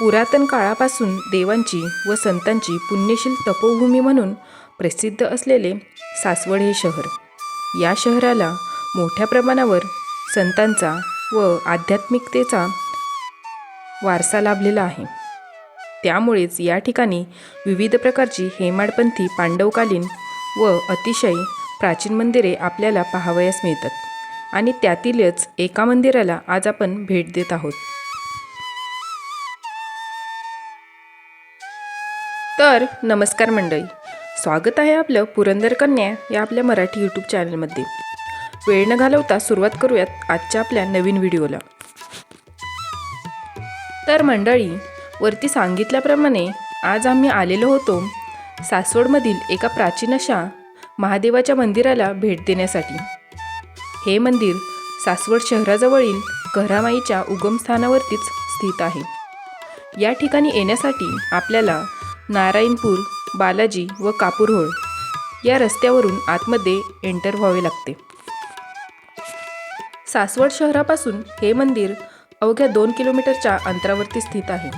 पुरातन काळापासून देवांची व संतांची पुण्यशील तपोभूमी म्हणून प्रसिद्ध असलेले सासवड हे शहर. या शहराला मोठ्या प्रमाणावर संतांचा व आध्यात्मिकतेचा वारसा लाभलेला आहे. त्यामुळेच या ठिकाणी विविध प्रकारची हेमाडपंथी पांडवकालीन व अतिशय प्राचीन मंदिरे आपल्याला पाहावयास मिळतात आणि त्यातीलच एका मंदिराला आज आपण भेट देत आहोत. तर नमस्कार मंडळी. स्वागत आहे आपलं पुरंदर कन्या या आपल्या मराठी यूट्यूब चॅनलमध्ये वेळ न घालवता सुरुवात करूयात आजच्या आपल्या नवीन व्हिडिओला. तर मंडळी वरती सांगितल्याप्रमाणे आज आम्ही आलेलो होतो सासवडमधील एका प्राचीन अशा महादेवाच्या मंदिराला भेट देण्यासाठी. हे मंदिर सासवड शहराजवळील घरामाईच्या उगमस्थानावरतीच स्थित आहे. या ठिकाणी येण्यासाठी आपल्याला नारायणपूर बालाजी व कापूरहोळ या रस्त्यावरून आतमध्ये एंटर व्हावे लागते. सासवड शहरापासून हे मंदिर अवघ्या दोन किलोमीटरच्या अंतरावरती स्थित आहे.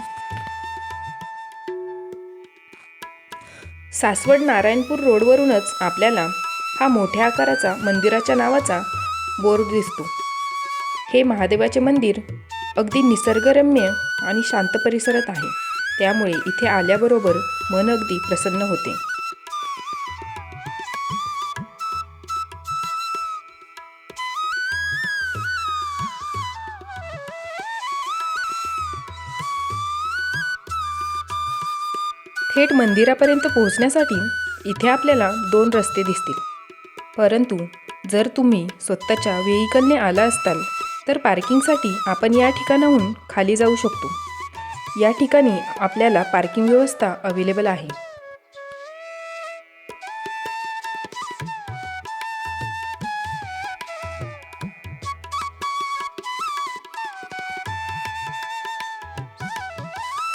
सासवड नारायणपूर रोडवरूनच आपल्याला हा मोठ्या आकाराचा मंदिराच्या नावाचा बोर्ड दिसतो. हे महादेवाचे मंदिर अगदी निसर्गरम्य आणि शांत परिसरात आहे. त्यामुळे इथे आल्याबरोबर मन अगदी प्रसन्न होते. थेट मंदिरापर्यंत पोहोचण्यासाठी इथे आपल्याला दोन रस्ते दिसतील. परंतु जर तुम्ही स्वतःच्या व्हेकलने आला असताल तर पार्किंगसाठी आपण या ठिकाणाहून खाली जाऊ शकतो. या ठिकाणी आपल्याला पार्किंग व्यवस्था अवेलेबल आहे.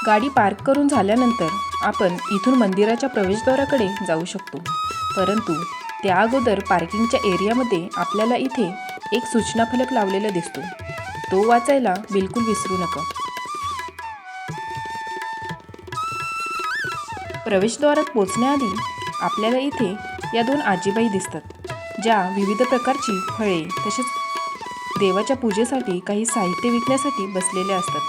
गाडी पार्क करून झाल्यानंतर आपण इथून मंदिराच्या प्रवेशद्वाराकडे जाऊ शकतो. परंतु त्या अगोदर पार्किंगच्या एरियामध्ये आपल्याला इथे एक सूचना फलक लावलेला दिसतो. तो वाचायला बिलकुल विसरू नका. प्रवेशद्वारात पोचण्याआधी आपल्याला इथे या दोन आजीबाई दिसतात ज्या विविध प्रकारची फळे तसेच देवाच्या पूजेसाठी काही साहित्य विकण्यासाठी बसलेल्या असतात.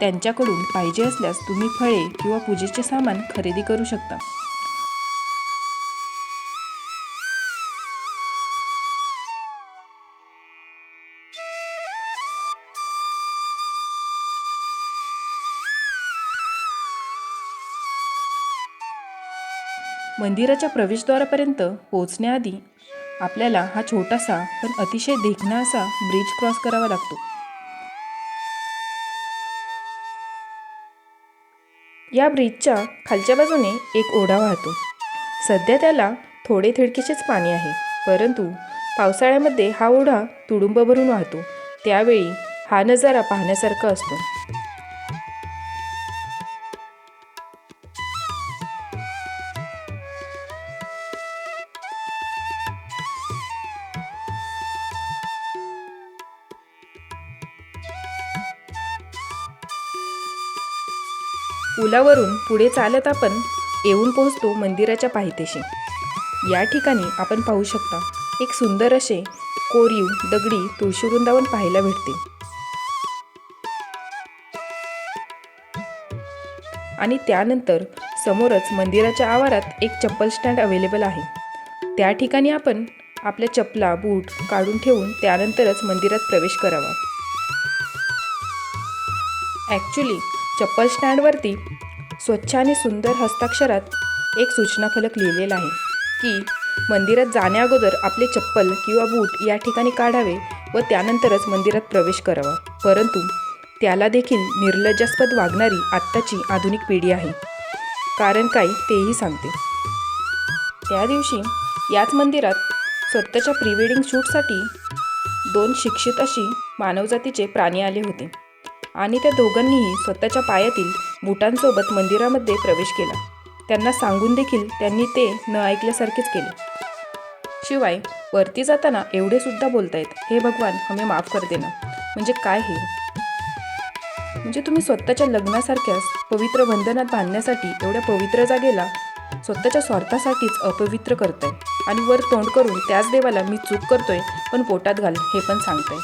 त्यांच्याकडून पाहिजे असल्यास तुम्ही फळे किंवा पूजेचे सामान खरेदी करू शकता. मंदिराच्या प्रवेशद्वारापर्यंत पोहोचण्याआधी आपल्याला हा छोटासा पण अतिशय देखणा असा ब्रिज क्रॉस करावा लागतो. या ब्रिजच्या खालच्या बाजूने एक ओढा वाहतो. सध्या त्याला थोडे थिडकीचेच पाणी आहे परंतु पावसाळ्यामध्ये हा ओढा तुडुंब भरून वाहतो. त्यावेळी हा नजारा पाहण्यासारखा असतो. पुलावरून पुढे चालत आपण येऊन पोहोचतो मंदिराच्या पायथ्याशी. या ठिकाणी आपण पाहू शकता एक सुंदर असे कोरीव दगडी तुळशी वृंदावन पाहायला भेटते. आणि त्यानंतर समोरच मंदिराच्या आवारात एक चप्पल स्टँड अवेलेबल आहे. त्या ठिकाणी आपण आपल्या चपला बूट काढून ठेवून त्यानंतरच मंदिरात प्रवेश करावा. ॲक्च्युली चप्पल स्टँडवरती स्वच्छ आणि सुंदर हस्ताक्षरात एक सूचना फलक लिहिलेला आहे की मंदिरात जाण्याअगोदर आपले चप्पल किंवा बूट या ठिकाणी काढावे व त्यानंतरच मंदिरात प्रवेश करावा. परंतु त्याला देखील निर्लज्जास्पद वागणारी आत्ताची आधुनिक पिढी आहे. कारण काय तेही सांगते. त्या दिवशी याच मंदिरात स्वतःच्या प्री वेडिंग शूटसाठी दोन शिक्षित अशी मानवजातीचे प्राणी आले होते. आणि त्या दोघांनीही स्वतःच्या पायातील बुटांसोबत मंदिरामध्ये प्रवेश केला. त्यांना सांगून देखील त्यांनी ते न ऐकल्यासारखेच केले. शिवाय वरती जाताना एवढे सुद्धा बोलतायत हे भगवान हमें माफ कर देना. म्हणजे काय हे? म्हणजे तुम्ही स्वतःच्या लग्नासारख्याच पवित्र बंधनात बांधण्यासाठी एवढ्या पवित्र जागेला स्वतःच्या स्वार्थासाठीच अपवित्र करताय. आणि वर तोंड करून त्याच देवाला मी चूक करतोय पण पोटात घाल हे पण सांगताय.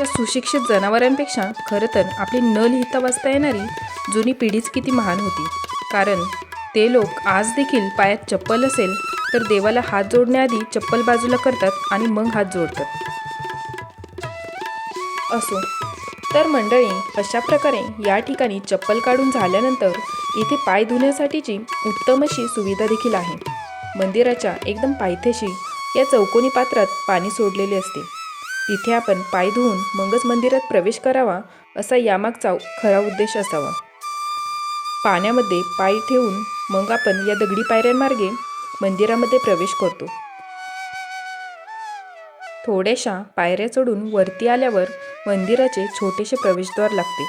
अशा सुशिक्षित जनावरांपेक्षा खरं तर आपली न लिहिता वाचता येणारी जुनी पिढीच किती महान होती. कारण ते लोक आज देखील पायात चप्पल असेल तर देवाला हात जोडण्याआधी चप्पल बाजूला करतात आणि मग हात जोडतात. असो. तर मंडळी अशा प्रकारे या ठिकाणी चप्पल काढून झाल्यानंतर इथे पाय धुण्यासाठीची उत्तम अशी सुविधा देखील आहे. मंदिराच्या एकदम पायथ्याशी या चौकोनी पात्रात पाणी सोडलेले असते. तिथे आपण पाय धुवून मगच मंदिरात प्रवेश करावा असा यामागचा खरा उद्देश असावा. पाण्यामध्ये पाय ठेवून मग आपण या दगडी पायऱ्यांमार्गे मंदिरामध्ये प्रवेश करतो. थोड्याशा पायऱ्या चढून वरती आल्यावर मंदिराचे छोटेसे प्रवेशद्वार लागते.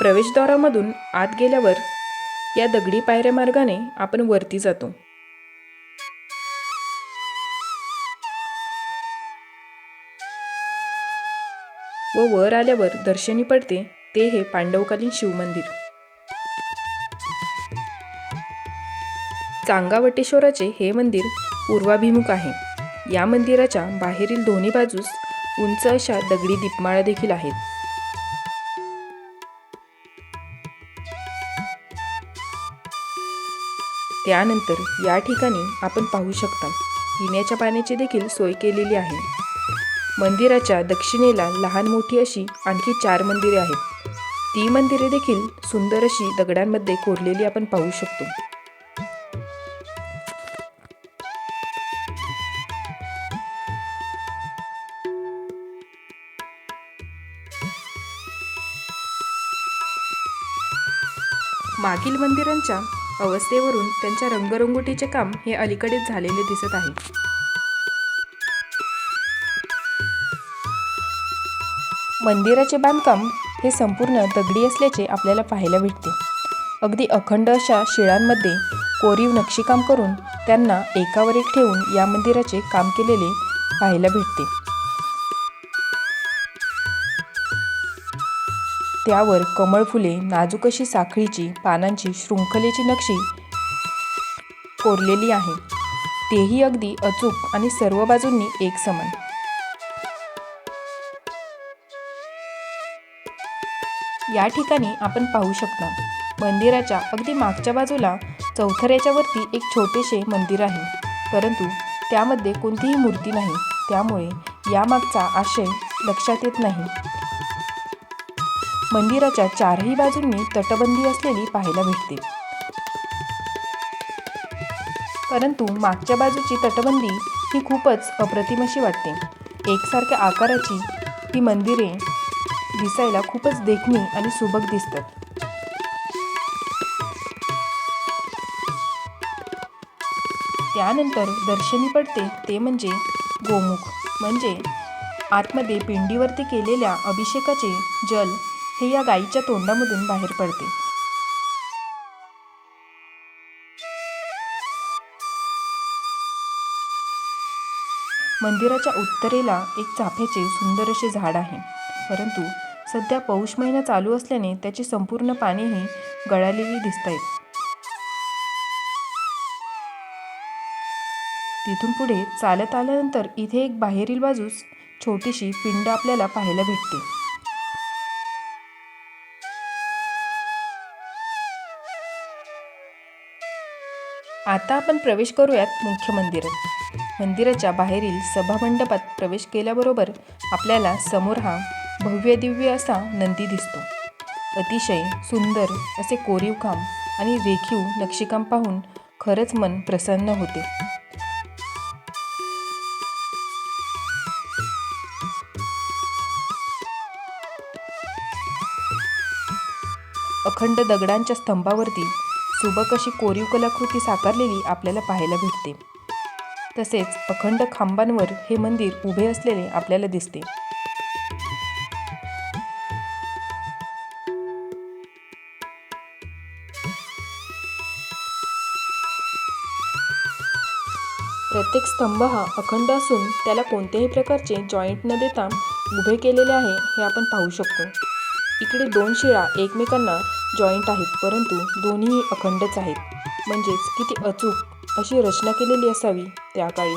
प्रवेशद्वारामधून आत गेल्यावर या दगडी पायऱ्या मार्गाने आपण वरती जातो. व वर आल्यावर दर्शनी पडते ते हे पांडवकालीन शिवमंदिर. चांगावटेश्वराचे हे मंदिर पूर्वाभिमुख आहे. या मंदिराच्या बाहेरील दोन्ही बाजूस उंच अशा दगडी दीपमाळा देखील आहेत. त्यानंतर या ठिकाणी आपण पाहू शकता पिण्याच्या पाण्याची देखील सोय केलेली आहे. मंदिराच्या दक्षिणेला लहान मोठी अशी आणखी चार मंदिरे आहेत. ती मंदिरे देखील सुंदर अशी दगडांमध्ये कोरलेली आपण पाहू शकतो. मागील मंदिरांच्या अवस्थेवरून त्यांच्या रंगरंगोटीचे काम हे अलीकडेच झालेले दिसत आहे. मंदिराचे बांधकाम हे संपूर्ण दगडी असल्याचे आपल्याला पाहायला भेटते. अगदी अखंड अशा शिळांमध्ये कोरीव नक्षीकाम करून त्यांना एकावर एक ठेवून या मंदिराचे काम केलेले पाहायला भेटते. त्यावर कमळ फुले नाजूक अशी साखळीची पानांची शृंखलेची नक्षी कोरलेली आहे. तेही अगदी अचूक आणि सर्व बाजूंनी एक या ठिकाणी आपण पाहू शकता. मंदिराच्या अगदी मागच्या बाजूला चौथऱ्याच्या वरती एक छोटेसे मंदिर आहे. परंतु त्यामध्ये कोणतीही मूर्ती नाही. त्यामुळे यामागचा आशय लक्षात येत नाही. मंदिराच्या चारही बाजूंनी तटबंदी असलेली पाहायला भेटते. परंतु मागच्या बाजूची तटबंदी ही खूपच अप्रतिम अशी वाटते. एकसारख्या आकाराची ही मंदिरे दिसायला खूपच देखणी आणि सुबक दिसतात त्यानंतर दर्शनी पडते ते म्हणजे गोमुख. म्हणजे आतमध्ये पिंडीवरती केलेल्या अभिषेकाचे जल हे या गाईच्या तोंडामधून बाहेर पडते. मंदिराच्या उत्तरेला एक चाफ्याचे सुंदर असे झाड आहे. परंतु सध्या पौष महिना चालू असल्याने त्याची संपूर्ण पानेही गळालेली दिसत आहेत तिथून पुढे चालत आल्यानंतर इथे एक बाहेरील बाजूस छोटीशी पिंड आपल्याला पाहायला भेटते. आता आपण प्रवेश करूयात मुख्य मंदिरात. मंदिराच्या बाहेरील सभामंडपात प्रवेश केल्याबरोबर आपल्याला समोर हा भव्य दिव्य असा नंदी दिसतो. अतिशय सुंदर असे कोरीव काम आणि रेखीव नक्षीकाम पाहून खरंच मन प्रसन्न होते. अखंड दगडांच्या स्तंभावरती सुबक अशी कोरीव कलाकृती साकारलेली आपल्याला पाहायला भेटते. तसेच अखंड खांबांवर हे मंदिर उभे असलेले आपल्याला दिसते. प्रत्येक स्तंभ हा अखंड असून त्याला कोणत्याही प्रकारचे जॉईंट न देता उभे केलेले आहे हे आपण पाहू शकतो. इकडे दोन शिळा एकमेकांना जॉईंट आहेत परंतु दोन्हीही अखंडच आहेत. म्हणजेच किती अचूक अशी रचना केलेली असावी त्या काळी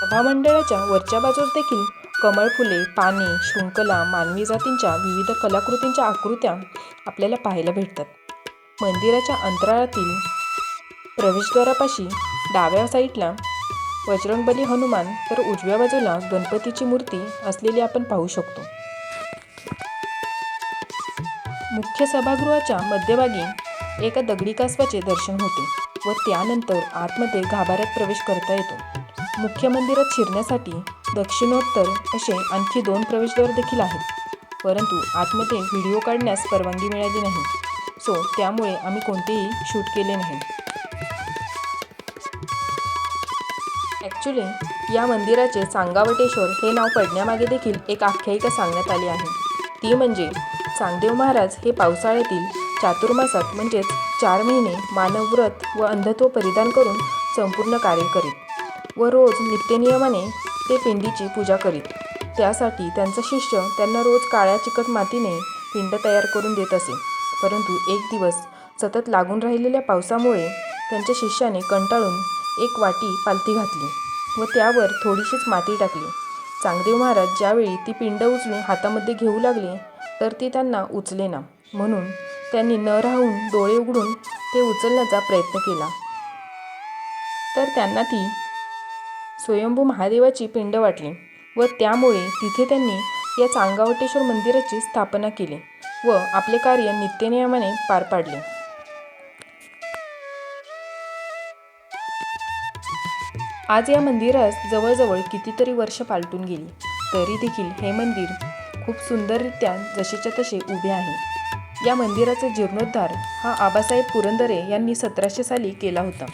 सभामंडळाच्या वरच्या बाजूस देखील कमळ फुले पाने शृंखला मानवी जातींच्या विविध कलाकृतींच्या आकृत्या आपल्याला पाहायला भेटतात. मंदिराच्या अंतराळातील प्रवेशद्वारापाशी डाव्या साईडला बजरंगबली हनुमान तर उजव्या बाजूला गणपतीची मूर्ती असलेली आपण पाहू शकतो. मुख्य सभागृहाच्या मध्यभागी एका दगडी कासवाचे दर्शन होते व त्यानंतर आतमध्ये गाभाऱ्यात प्रवेश करता येतो. मुख्य मंदिरात शिरण्यासाठी दक्षिणोत्तर असे आणखी दोन प्रवेशद्वार देखील आहेत परंतु आतमध्ये व्हिडिओ काढण्यास परवानगी मिळाली नाही. सो त्यामुळे आम्ही कोणतेही शूट केले नाही. ॲक्च्युली या मंदिराचे सांगावटेश्वर हे नाव पडण्यामागे देखील एक आख्यायिका सांगण्यात आली आहे. ती म्हणजे चांगदेव महाराज हे पावसाळ्यातील चातुर्मासात म्हणजेच चार महिने मानवव्रत व अंधत्व परिधान करून संपूर्ण कार्य करीत व रोज नित्यनियमाने ते पिंडीची पूजा करीत. त्यासाठी त्यांचा शिष्य त्यांना रोज काळ्या चिकट मातीने पिंड तयार करून देत असे. परंतु एक दिवस सतत लागून राहिलेल्या पावसामुळे त्यांच्या शिष्याने कंटाळून एक वाटी पालथी घातली व त्यावर थोडीशीच माती टाकली. चांगदेव महाराज ज्यावेळी ती पिंड उचलून हातामध्ये घेऊ लागले तर ती त्यांना उचले ना. म्हणून त्यांनी न राहून डोळे उघडून ते उचलण्याचा प्रयत्न केला. तर त्यांना ती स्वयंभू महादेवाची पिंड वाटली व त्यामुळे तिथे त्यांनी या चांगावटेश्वर मंदिराची स्थापना केली. व आपले कार्य नित्यनियमाने पार पाडले. आज या मंदिरास जवळजवळ कितीतरी वर्ष पालटून गेली तरी देखील हे मंदिर खूप सुंदररित्या जसेच्या तसे उभे आहे. या मंदिराचा जीर्णोद्धार हा आबासाहेब पुरंदरे यांनी सतराशे साली केला होता.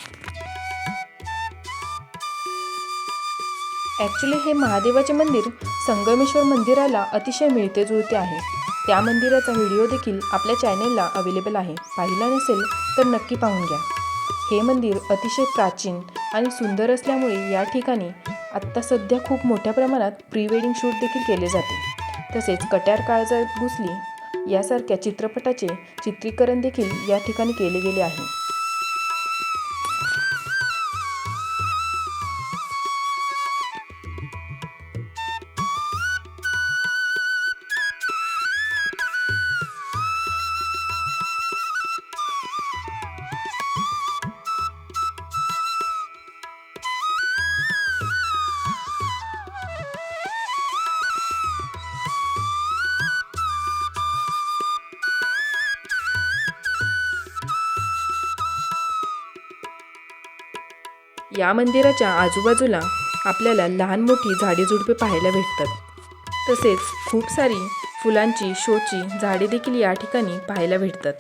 ॲक्च्युली हे महादेवाचे मंदिर संगमेश्वर मंदिराला अतिशय मिळते जुळते आहे. त्या मंदिराचा व्हिडिओ देखील आपल्या चॅनेलला अवेलेबल आहे. पाहिला नसेल तर नक्की पाहून घ्या. हे मंदिर अतिशय प्राचीन आणि सुंदर असल्यामुळे या ठिकाणी आत्ता सध्या खूप मोठ्या प्रमाणात प्री वेडिंग शूट देखील केले जाते. तसेच कट्यार काळजात घुसली यासारख्या चित्रपटाचे चित्रीकरण देखील या ठिकाणी केले गेले आहे. या मंदिराच्या आजूबाजूला आपल्याला लहान मोठी झाडेझुडपे पाहायला भेटतात. तसेच खूप सारी फुलांची शोची झाडे देखील या ठिकाणी पाहायला भेटतात.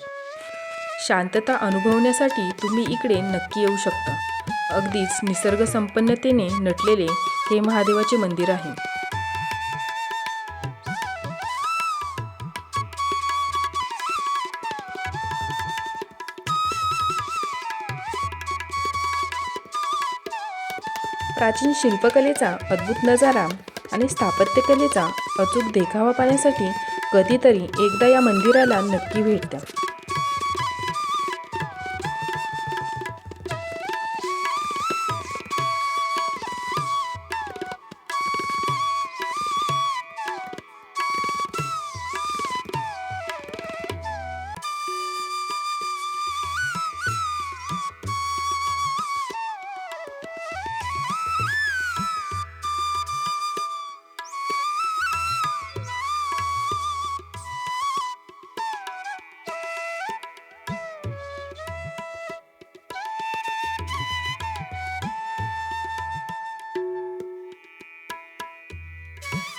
शांतता अनुभवण्यासाठी तुम्ही इकडे नक्की येऊ शकता. अगदीच निसर्गसंपन्नतेने नटलेले हे महादेवाचे मंदिर आहे. प्राचीन शिल्पकलेचा अद्भुत नजारा आणि स्थापत्यकलेचा अचूक देखावा पाहण्यासाठी कधीतरी एकदा या मंदिराला नक्की भेट द्या.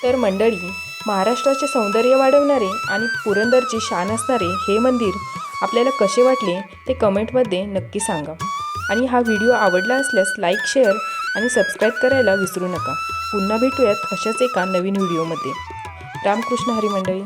तर मंडळी महाराष्ट्राचे सौंदर्य वाढवणारे आणि पुरंदरची शान असणारे हे मंदिर आपल्याला कसे वाटले ते कमेंटमध्ये नक्की सांगा. आणि हा व्हिडिओ आवडला असल्यास लाईक शेअर आणि सबस्क्राईब करायला विसरू नका. पुन्हा भेटूयात अशाच एका नवीन व्हिडिओमध्ये. रामकृष्ण हरी मंडळी.